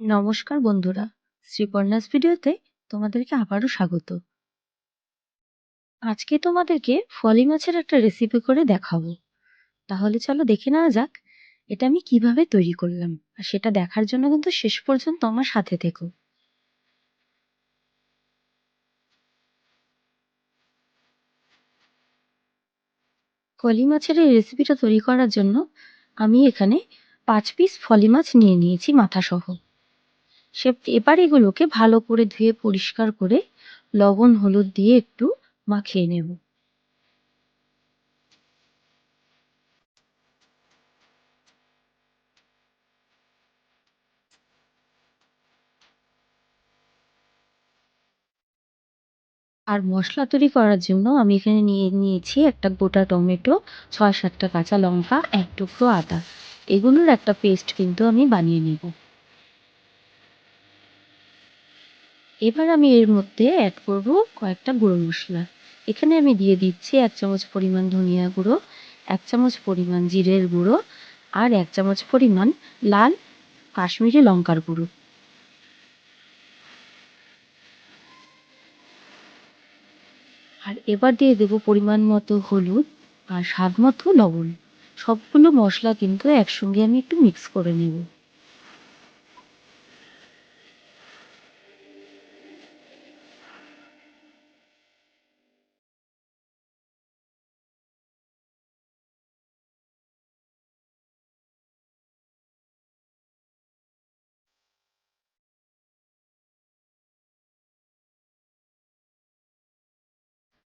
নমস্কার বন্ধুরা, শ্রীপর্ণাস ভিডিওতে তোমাদেরকে আবারও স্বাগত। আজকে তোমাদেরকে ফলি মাছের একটা রেসিপি করে দেখাবো। তাহলে চলো দেখে নেওয়া যাক, এটা আমি কীভাবে তৈরি করলাম, আর সেটা দেখার জন্য কিন্তু শেষ পর্যন্ত আমার সাথে থেকো। ফলি মাছের এই রেসিপিটা তৈরি করার জন্য আমি এখানে পাঁচ পিস ফলি মাছ নিয়ে নিয়েছি মাথা সহ সে এবার এগুলোকে ভালো করে ধুয়ে পরিষ্কার করে লবণ, হলুদ দিয়ে একটু মাখিয়ে নেব। আর মশলা তৈরি করার জন্য আমি এখানে নিয়ে নিয়েছি একটা গোটা টমেটো, ছয় সাতটা কাঁচা লঙ্কা, এক টুকরো আদা। এগুলোর একটা পেস্ট কিন্তু আমি বানিয়ে নেব। এবার আমি এর মধ্যে অ্যাড করব কয়েকটা গুঁড়ো মশলা। এখানে আমি দিয়ে দিচ্ছি এক চামচ পরিমাণ ধনিয়া গুঁড়ো, এক চামচ পরিমাণ জিরের গুঁড়ো আর এক চামচ পরিমাণ লাল কাশ্মীরি লঙ্কার গুঁড়ো। আর এবার দিয়ে দেবো পরিমাণ মতো হলুদ আর স্বাদ মতো লবণ। সবগুলো মশলা কিন্তু একসঙ্গে আমি একটু মিক্স করে নেব।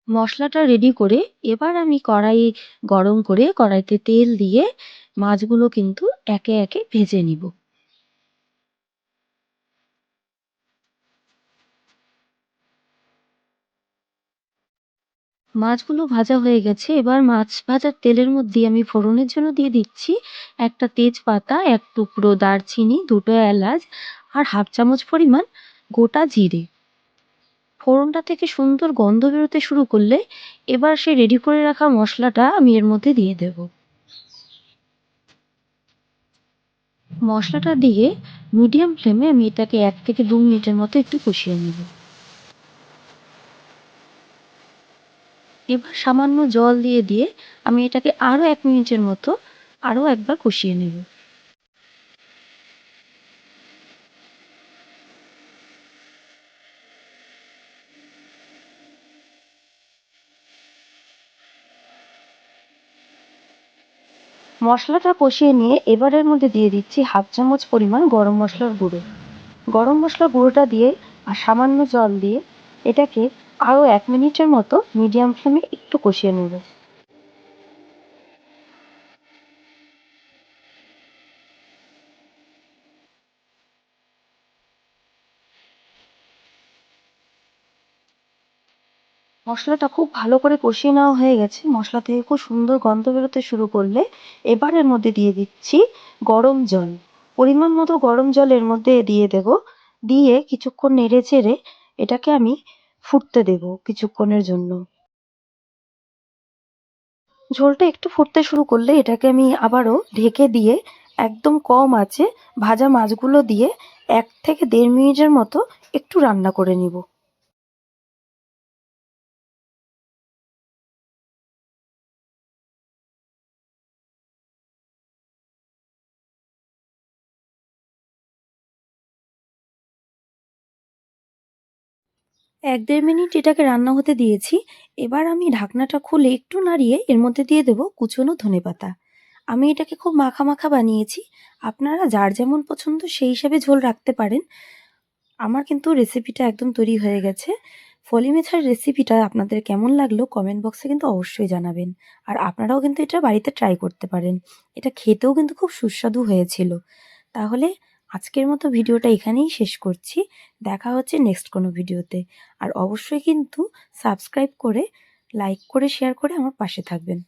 মশলাটা রেডি করে এবার আমি কড়াই গরম করে কড়াইতে তেল দিয়ে মাছগুলো কিন্তু একে একে ভেজে নিব। মাছগুলো ভাজা হয়ে গেছে। এবার মাছ ভাজার তেলের মধ্যে আমি ফোড়নের জন্য দিয়ে দিচ্ছি একটা তেজপাতা, এক টুকরো দারচিনি, দুটো এলাচ আর হাফ চামচ পরিমাণ গোটা জিরে। ফোড়নটা থেকে সুন্দর গন্ধ বেরোতে শুরু করলে এবার সে রেডি করে রাখা মশলাটা আমি এর মধ্যে দিয়ে দেব। মশলাটা দিয়ে মিডিয়াম ফ্লেমে আমি এটাকে এক থেকে দু মিনিটের মতো একটু কষিয়ে নেব। এবার সামান্য জল দিয়ে দিয়ে আমি এটাকে আরও এক মিনিটের মতো আরও একবার কষিয়ে নেব। মশলাটা কষিয়ে নিয়ে এবারের মধ্যে দিয়ে দিচ্ছি হাফ চামচ পরিমাণ গরম মশলার গুঁড়ো। গরম মশলার গুঁড়োটা দিয়ে আর সামান্য জল দিয়ে এটাকে আরও এক মিনিটের মতো মিডিয়াম ফ্লেমে একটু কষিয়ে নেব। মশলাটা খুব ভালো করে কষিয়ে নেওয়া হয়ে গেছে। মশলা থেকে খুব সুন্দর গন্ধ বেরোতে শুরু করলে এবার এর মধ্যে দিয়ে দিচ্ছি গরম জল। পরিমাণ মতো গরম জল এর মধ্যে দিয়ে দেব। দিয়ে কিছুক্ষণ নেড়ে চেড়ে এটাকে আমি ফুটতে দেব কিছুক্ষণের জন্য। ঝোলটা একটু ফুটতে শুরু করলে এটাকে আমি আবারও ঢেকে দিয়ে একদম কম আছে ভাজা মাছগুলো দিয়ে এক থেকে দেড় মিনিটের মতো একটু রান্না করে নিব। এক দেড় মিনিট এটাকে রান্না হতে দিয়েছি। এবার আমি ঢাকনাটা খুলে একটু নাড়িয়ে এর মধ্যে দিয়ে দেবো কুচনো ধনে পাতা আমি এটাকে খুব মাখা মাখা বানিয়েছি। আপনারা যার যেমন পছন্দ সেই হিসাবে ঝোল রাখতে পারেন। আমার কিন্তু রেসিপিটা একদম তৈরি হয়ে গেছে। ফলি মেথার রেসিপিটা আপনাদের কেমন লাগল কমেন্ট বক্সে কিন্তু অবশ্যই জানাবেন। আর আপনারাও কিন্তু এটা বাড়িতে ট্রাই করতে পারেন। এটা খেতেও কিন্তু খুব সুস্বাদু হয়েছিল। তাহলে আজকের মতো ভিডিওটা এখানেই শেষ করছি। দেখা হচ্ছে নেক্সট কোনো ভিডিওতে। আর অবশ্যই কিন্তু সাবস্ক্রাইব করে লাইক করে শেয়ার করে আমার পাশে থাকবেন।